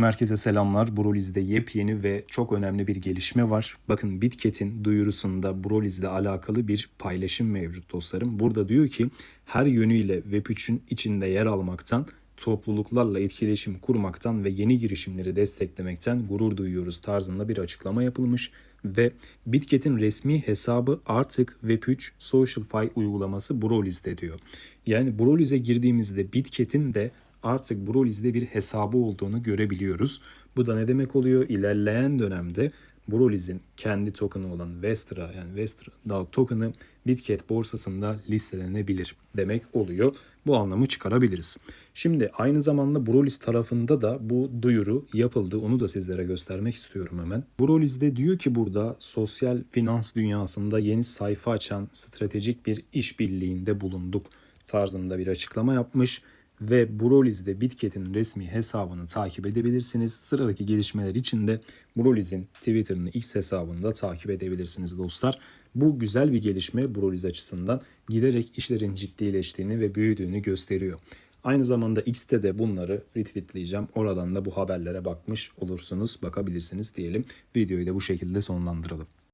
Herkese selamlar. Broliz'de yepyeni ve çok önemli bir gelişme var. Bakın Bitket'in duyurusunda Broliz'le alakalı bir paylaşım mevcut dostlarım. Burada diyor ki her yönüyle Web3'ün içinde yer almaktan, topluluklarla etkileşim kurmaktan ve yeni girişimleri desteklemekten gurur duyuyoruz tarzında bir açıklama yapılmış ve Bitket'in resmi hesabı artık Web3 SocialFi uygulaması Broliz'de diyor. Yani Broliz'e girdiğimizde Bitket'in de artık Broliz'de bir hesabı olduğunu görebiliyoruz. Bu da ne demek oluyor? İlerleyen dönemde Broliz'in kendi token'ı olan Vestra yani Vestra DAO token'ı Bitget borsasında listelenebilir demek oluyor. Bu anlamı çıkarabiliriz. Şimdi aynı zamanda Broliz tarafında da bu duyuru yapıldı. Onu da sizlere göstermek istiyorum hemen. Broliz'de diyor ki burada sosyal finans dünyasında yeni sayfa açan stratejik bir işbirliğinde bulunduk tarzında bir açıklama yapmış ve Broliz'de Bitket'in resmi hesabını takip edebilirsiniz. Sıradaki gelişmeler için de Broliz'in Twitter'ını X hesabını da takip edebilirsiniz dostlar. Bu güzel bir gelişme Broliz açısından giderek işlerin ciddileştiğini ve büyüdüğünü gösteriyor. Aynı zamanda X'te de bunları retweetleyeceğim. Oradan da bu haberlere bakmış olursunuz, bakabilirsiniz diyelim. Videoyu da bu şekilde sonlandıralım.